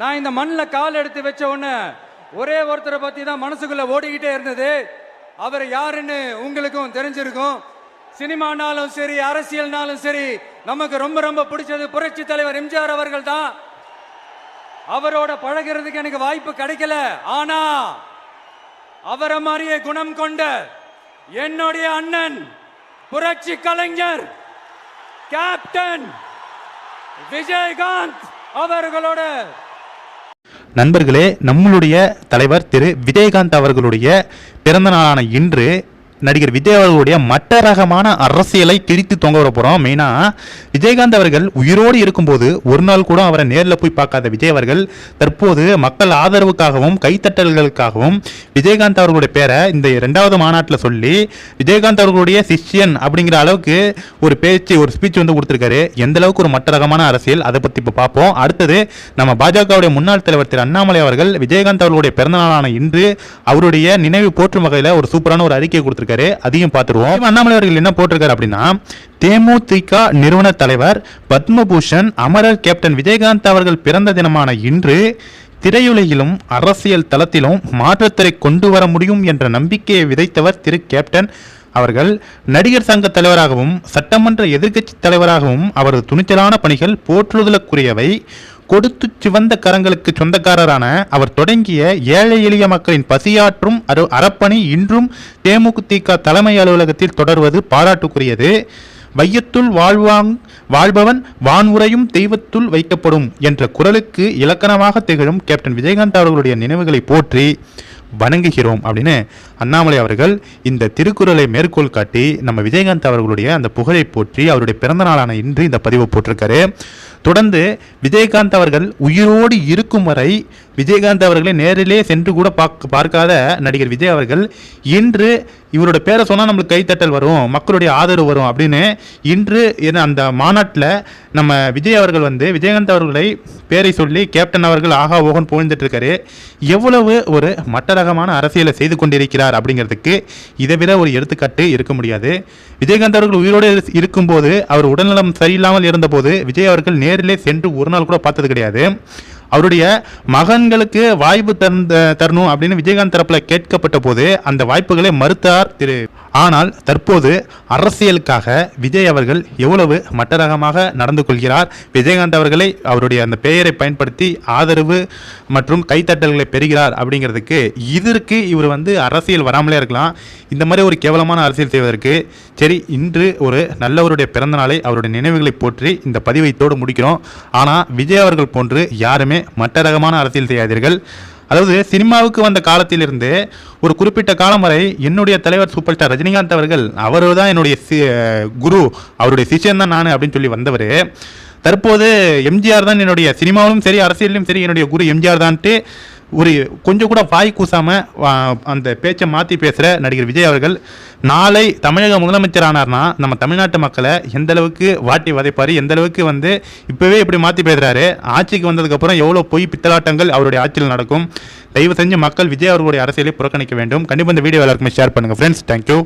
நான் இந்த மண்ணில் கால் எடுத்து வச்ச உடனே ஒரே ஒருத்தரை பற்றி தான் மனசுக்குள்ளே ஓடிக்கிட்டே இருந்தது. அவர் யாருன்னு உங்களுக்கும் தெரிஞ்சிருக்கும். சினிமானாலும் சரி அரசியல்னாலும் சரி நமக்கு ரொம்ப ரொம்ப பிடிச்சது புரட்சி தலைவர் எம்ஜிஆர் அவர்கள் தான். அவரோட பழகிறதுக்கு எனக்கு வாய்ப்பு கிடைக்கல. ஆனா அவரை மாதிரியே குணம் கொண்ட என்னுடைய அண்ணன் புரட்சி கலைஞர் கேப்டன் விஜயகாந்த் அவர்களோட நண்பர்களே நம்மளுடைய தலைவர் திரு விஜயகாந்த் அவர்களுடைய பிறந்த நாளான இன்று நடிகர் விஜய் அவர்களுடைய மட்ட ரகமான அரசியலை கிழித்து தொங்க விட போகிறோம் மெயினாக விஜயகாந்த் அவர்கள் உயிரோடு இருக்கும்போது ஒரு நாள் கூட அவரை நேரில் போய் பார்க்காத விஜய் அவர்கள் தற்போது மக்கள் ஆதரவுக்காகவும் கைத்தட்டல்களுக்காகவும் விஜயகாந்த் அவர்களுடைய பேரை இந்த ரெண்டாவது மாநாட்டில் சொல்லி விஜயகாந்த் அவர்களுடைய சிஷ்யன் அப்படிங்கிற அளவுக்கு ஒரு பேச்சு ஒரு ஸ்பீச் வந்து கொடுத்துருக்காரு. எந்த அளவுக்கு ஒரு மற்ற ரகமான அரசியல் அதை பற்றி இப்போ பார்ப்போம். அடுத்தது நம்ம பாஜகவுடைய முன்னாள் தலைவர் திரு அண்ணாமலை அவர்கள் விஜயகாந்த் அவர்களுடைய பிறந்தநாளான இன்று அவருடைய நினைவு போற்றும் வகையில் ஒரு சூப்பரான ஒரு அறிக்கை கொடுத்துருக்காரு. போட்டிருக்காரு அதையும் பார்த்துருவோம். அண்ணாமலை அவர்கள் என்ன போட்டிருக்காரு அப்படின்னா தேமுதிக நிறுவன தலைவர் பத்மபூஷன் அமரர் கேப்டன் விஜயகாந்த் அவர்கள் பிறந்த தினமான இன்று திரையுலகிலும் அரசியல் தளத்திலும் மாற்றத்தை கொண்டு வர முடியும் என்ற நம்பிக்கையை விதைத்தவர் திரு கேப்டன் அவர்கள். நடிகர் சங்க தலைவராகவும் சட்டமன்ற எதிர்க்கட்சி தலைவராகவும் அவரது துணிச்சலான பணிகள் போற்றுதலுக்குரியவை. கொடுத்து சிவந்த கரங்களுக்கு சொந்தக்காரரான அவர் தொடங்கிய ஏழை எளிய மக்களின் பசியாற்றும் அரு அறப்பணி இன்றும் தேமுதிக தலைமை அலுவலகத்தில் தொடர்வது பாராட்டுக்குரியது. வையத்துள் வாழ்வாங் வாழ்பவன் வான்முறையும் தெய்வத்துள் வைக்கப்படும் என்ற குரலுக்கு இலக்கணமாக திகழும் கேப்டன் விஜயகாந்த் அவர்களுடைய நினைவுகளை போற்றி வணங்குகிறோம் அப்படின்னு அண்ணாமலை அவர்கள் இந்த திருக்குறளை மேற்கோள் காட்டி நம்ம விஜயகாந்த் அவர்களுடைய அந்த புகழை போற்றி அவருடைய பிறந்த நாளான இன்று இந்த பதிவை போட்டிருக்காரு. தொடர்ந்து விஜயகாந்த் அவர்கள் உயிரோடு இருக்கும் வரை விஜயகாந்த் அவர்களை நேரிலே சென்று கூட பார்க்க பார்க்காத நடிகர் விஜய் அவர்கள் இன்று இவரோட பேரை சொன்னால் நம்மளுக்கு கைத்தட்டல் வரும் மக்களுடைய ஆதரவு வரும் அப்படின்னு இன்று என்ன அந்த மாநாட்டில் நம்ம விஜய் அவர்கள் வந்து விஜயகாந்த் அவர்களை பேரை சொல்லி கேப்டன் அவர்கள் ஆகா ஓகன் புகழ்ந்துட்டு இருக்காரு. எவ்வளவு ஒரு மட்டரகமான அரசியலை செய்து கொண்டிருக்கிறார் அப்படிங்கிறதுக்கு இதை விட ஒரு எடுத்துக்காட்டு இருக்க முடியாது. விஜயகாந்த் அவர்கள் உயிரோடு இரு- இருக்கும்போது அவர் உடல்நலம் சரியில்லாமல் இருந்தபோது விஜய் அவர்கள் நேரிலே சென்று ஒரு நாள் கூட பார்த்தது கிடையாது. அவருடைய மகன்களுக்கு வாய்ப்பு தந்த தரணும் அப்படின்னு விஜயகாந்த் தரப்பில் கேட்கப்பட்ட போது அந்த வாய்ப்புகளை மறுத்தார் திரு ஆனால் தற்போது அரசியலுக்காக விஜய் அவர்கள் எவ்வளவு மட்டரகமாக நடந்து கொள்கிறார்? விஜயகாந்த் அவர்களை அவருடைய அந்த பெயரை பயன்படுத்தி ஆதரவு மற்றும் கைத்தட்டல்களை பெறுகிறார் அப்படிங்கிறதுக்கு இதற்கு இவர் வந்து அரசியல் வராமலே இருக்கலாம். இந்த மாதிரி ஒரு கேவலமான அரசியல் செய்வதற்கு சரி இன்று ஒரு நல்லவருடைய பிறந்த நாளை அவருடைய நினைவுகளை போற்றி இந்த பதிவை இதோடு முடிக்கிறோம். ஆனால் விஜய் அவர்கள் போன்று யாருமே மட்டரகமான அரசியல் செய்யாதீர்கள். அதாவது சினிமாவுக்கு வந்த காலத்திலிருந்து ஒரு குறிப்பிட்ட காலம் வரை என்னுடைய தலைவர் சூப்பர் ஸ்டார் ரஜினிகாந்த் அவர்கள் அவர் தான் என்னுடைய சி- குரு. அவருடைய சிஷியன் தான் நான் அப்படின்னு சொல்லி வந்தவர். தற்போது எம்ஜிஆர் தான் என்னுடைய சினிமாவிலும் சரி அரசியலிலும் சரி என்னுடைய குரு எம்ஜிஆர் தான்ட்டு ஒரு கொஞ்சம் கூட வாய் கூசாமல் அந்த பேச்சை மாற்றி பேசுகிற நடிகர் விஜய் அவர்கள் நாளை தமிழக முதலமைச்சர் ஆனார்னா நம்ம தமிழ்நாட்டு மக்களை எந்தளவுக்கு வாட்டி வதைப்பார் எந்தளவுக்கு வந்து இப்போவே இப்படி மாற்றி பேசுகிறாரு ஆட்சிக்கு வந்ததுக்கப்புறம் எவ்வளோ பொய் பித்தலாட்டங்கள் அவருடைய ஆட்சியில் நடக்கும். தயவு செஞ்சு மக்கள் விஜய் அவர்களுடைய அரசியலை புறக்கணிக்க வேண்டும். கண்டிப்பாக இந்த வீடியோ எல்லாருக்குமே ஷேர் பண்ணுங்கள் ஃப்ரெண்ட்ஸ் தேங்க்யூ